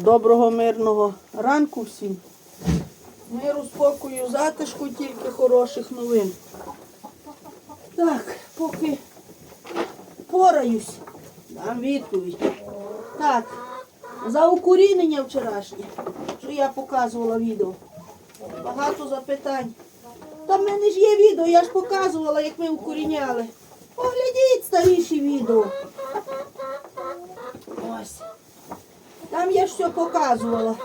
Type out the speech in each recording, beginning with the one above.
Доброго мирного ранку всім. Миру, спокою, затишку, тільки хороших новин. Так, поки пораюсь, дам відповідь. Так, за укорінення вчорашнє, що я показувала відео. Багато запитань. Та в мене ж є відео, я ж показувала, як ми укоріняли. Поглядіть старіші відео. Ось. Там я ж все показувала.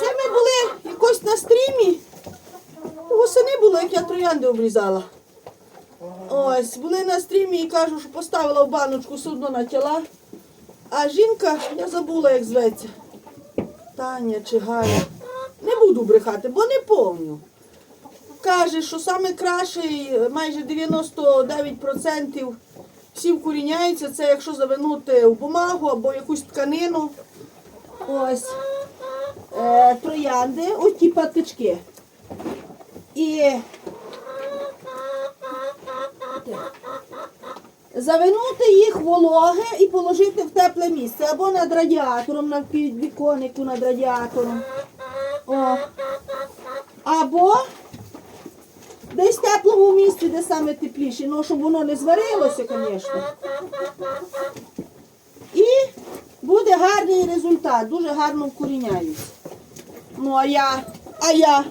Це ми були якось на стрімі. Восени було, як я троянди обрізала. Ось, були на стрімі і кажу, що поставила в баночку судно на тіла. А жінка, я забула, як зветься. Таня чи Галя. Не буду брехати, бо не помню. Каже, що саме кращий, майже 99% всі вкоріняються, це якщо завинути в бумагу або якусь тканину. Ось е, троянди, оті патички. І завинути їх вологе і положити в тепле місце. Або над радіатором, на підвіконнику над радіатором. О. Або десь в теплому місці, де саме тепліше. Ну, щоб воно не зварилося, звісно. Буде гарний результат, дуже гарно вкоріняються. Ну, а я, а я,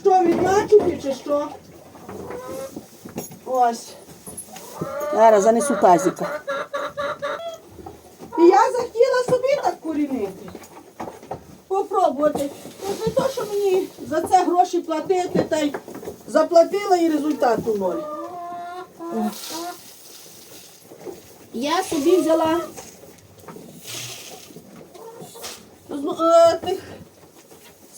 що відмачувати чи що? Ось. Зараз занесу тазика. І я захотіла собі так корінити. Попробувати. Не то, що мені за це гроші платити, та й заплатила і результату ноль. Я собі взяла з- е, тих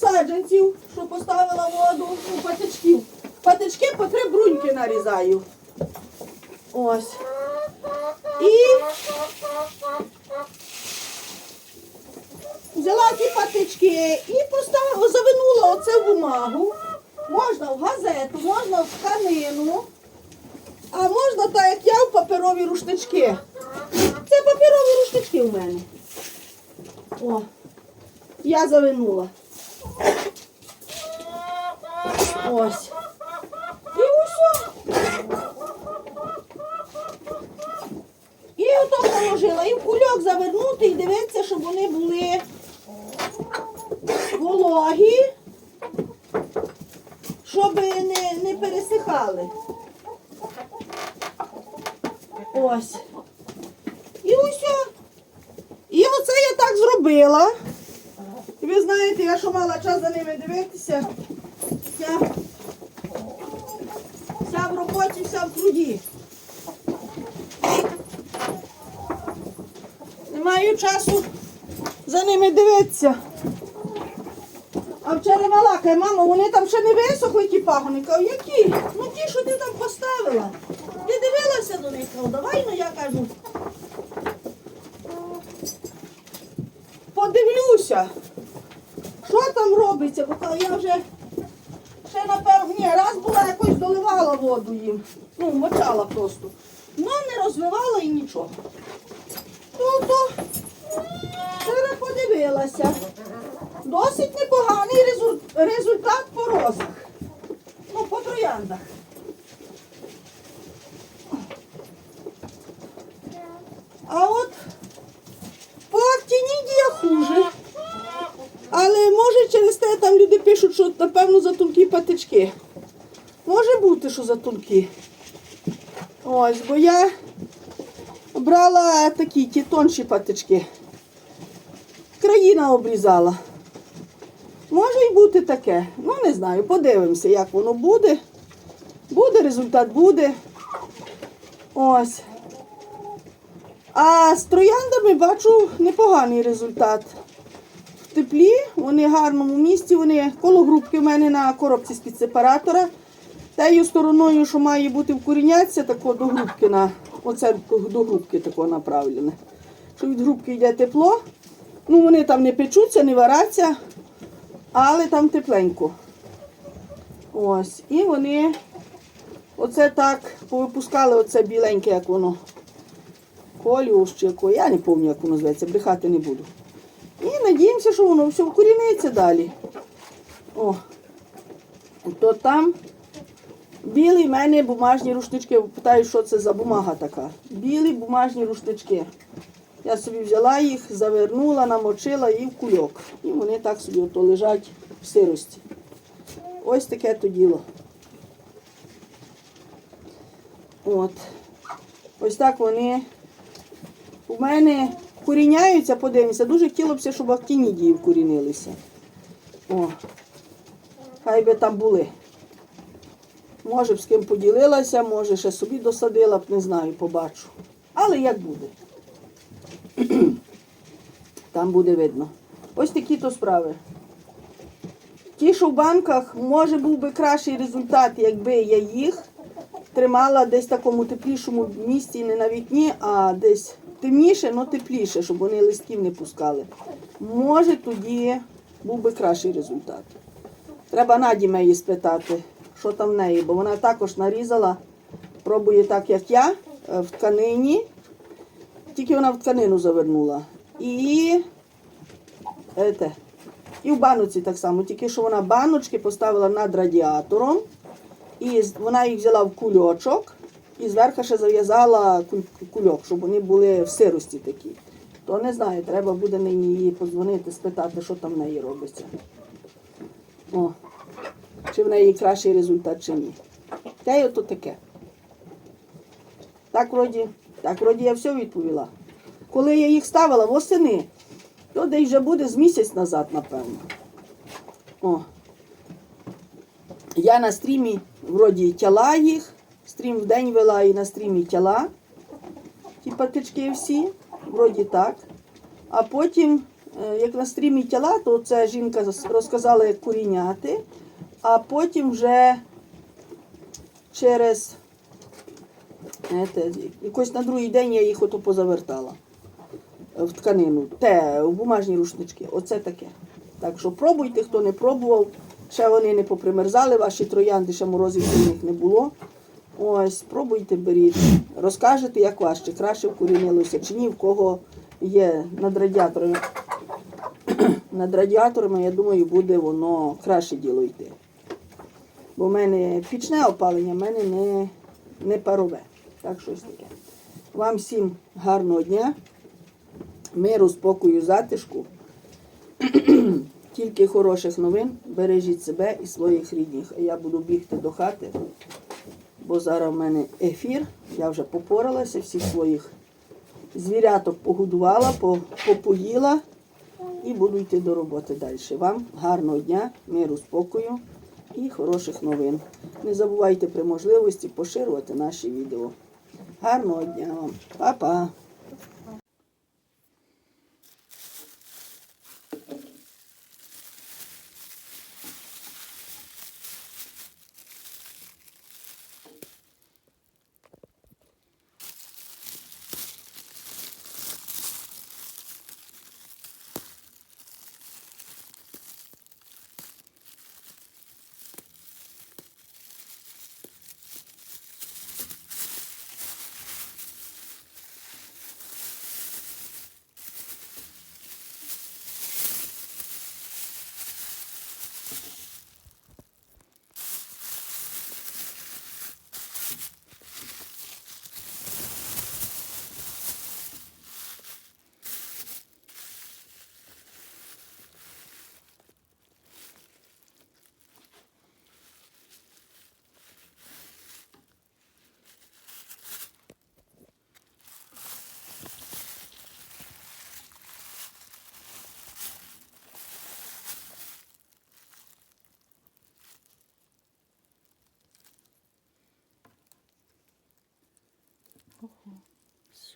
саджанців, що поставила воду у патичків. Патички по три бруньки нарізаю. Ось. І взяла ті патички і поставила, завинула оце в бумагу. Можна в газету, можна в тканину, а можна так, як я, в паперові рушнички. Це паперові рушнички в мене. О, я завинула. Ось. І усе. І ото положила. І в кульок завернути і дивитися, щоб вони були вологі, щоб не, не пересихали. Ось. І усе. І оце я так зробила. І ви знаєте, я що мала час за ними дивитися. Вся, вся в роботі, вся в труді. Маю часу за ними дивитися. А вчора малакає, мамо, вони там ще не висохли ті пагони. Кажу, які? Ну ті, що ти там поставила. Ти дивилася до них? Кажу, давай, ну я кажу. Подивлюся, що там робиться, бо кажу, я вже ще напевно, ні, раз була якось доливала воду їм. Ну, мочала просто. Ну, не розвивала і нічого. Ну, вчора подивилася. Досить непоганий резу- результат по розах. Ну, по трояндах. А от по актинідія хуже. Але може через те там люди пишуть, що напевно за тонкі патички. Може бути, що за тонкі. Ось, бо я брала такі ті тонші патички. Країна обрізала. Може й бути таке. Ну, не знаю, подивимося, як воно буде. Буде, результат буде. Ось. А з трояндами бачу непоганий результат. В теплі, вони в гарному місці, вони коло грубки в мене на коробці з-під сепаратора. Тею стороною, що має бути вкорінятися, тако до грубки на оце до грубки тако направлене. Що від грубки йде тепло. Ну, вони там не печуться, не вараться, але там тепленько. Ось. І вони оце так повипускали оце біленьке, як воно. Коліус чи яко. Я не пам'ятаю, як воно зветься, брехати не буду. І надіємося, що воно все вкоріниться далі. О, то там білі в мене бумажні рушнички. Питаю, що це за бумага така. Білі бумажні рушнички. Я собі взяла їх, завернула, намочила і в кульок. І вони так собі ото лежать в сирості. Ось таке то діло. От. Ось так вони у мене коріняються, подивимося. Дуже хотілося б, щоб актинідії вкорінилися. О, хай би там були. Може б з ким поділилася, може ще собі досадила б, не знаю, побачу. Але як буде? Там буде видно. Ось такі то справи. Ті, що в банках, може був би кращий результат, якби я їх тримала десь в такому теплішому місці, не на вікні, а десь темніше, але тепліше, щоб вони листків не пускали. Може, тоді був би кращий результат. Треба Наді її спитати, що там в неї, бо вона також нарізала, пробує так, як я, е, в тканині. Тільки вона в тканину завернула. І, ете, і в баноці так само, тільки що вона баночки поставила над радіатором. І вона їх взяла в кульочок і зверху ще зав'язала кульок, щоб вони були в сирості такі. То не знаю, треба буде нині їй подзвонити, спитати, що там в неї робиться. О, чи в неї кращий результат, чи ні. Та й ото таке. Так вроді, так вроді я все відповіла. Коли я їх ставила восени, то десь вже буде з місяць назад, напевно. О. Я на стрімі вроді тяла їх, стрім в день вела і на стрімі тяла. Ті патички всі, вроді так. А потім, е, як на стрімі тяла, то це жінка розказала, як коріняти, а потім вже через якось на другий день я їх ото позавертала в тканину, те, в бумажні рушнички. Оце таке. Так що пробуйте, хто не пробував. Ще вони не попримерзали, ваші троянди, ще морозів сильних не було. Ось, пробуйте, беріть. Розкажете, як вас, чи краще вкорінилося, чи ні, в кого є над радіаторами. над радіаторами, я думаю, буде воно краще діло йти. Бо в мене пічне опалення, в мене не, не парове. Так щось таке. Вам всім гарного дня, миру, спокою, затишку. Тільки хороших новин. Бережіть себе і своїх рідних. А я буду бігти до хати, бо зараз в мене ефір. Я вже попоралася, всіх своїх звіряток погодувала, попоїла і буду йти до роботи далі. Вам гарного дня, миру, спокою і хороших новин. Не забувайте при можливості поширювати наші відео. Гарного дня вам. Па-па!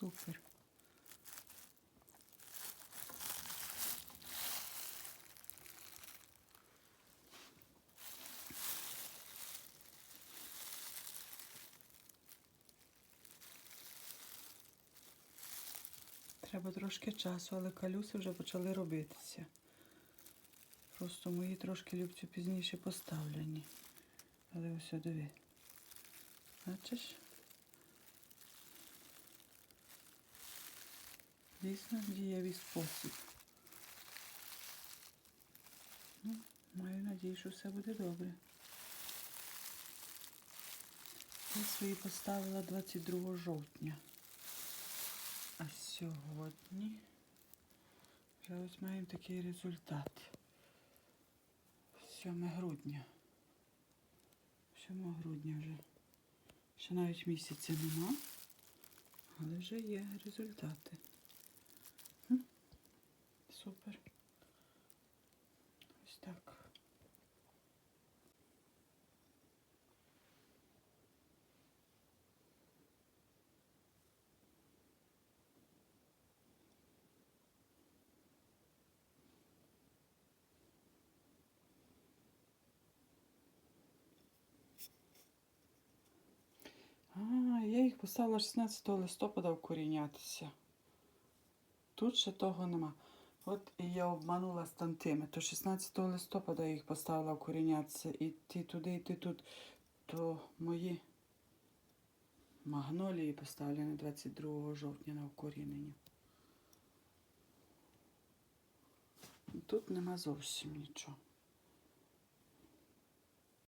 Супер. Треба трошки часу, але калюси вже почали робитися. Просто мої трошки любцю пізніше поставлені. Але ось диви. Бачиш? Дійсно дієвий спосіб. Маю надію, що все буде добре. Я свої поставила 22 жовтня. А сьогодні вже ось маємо такий результат. 7 грудня. 7 грудня вже. Ще навіть місяця нема, але вже є результати. Супер. Ось так. А, я їх поставила 16 листопада вкорінятися. Тут ще того нема. От і я обманула з тантими. То 16 листопада я їх поставила вкорінятися. І ти туди, і ти тут. То мої магнолії поставлені 22 жовтня на вкорінення. Тут нема зовсім нічого.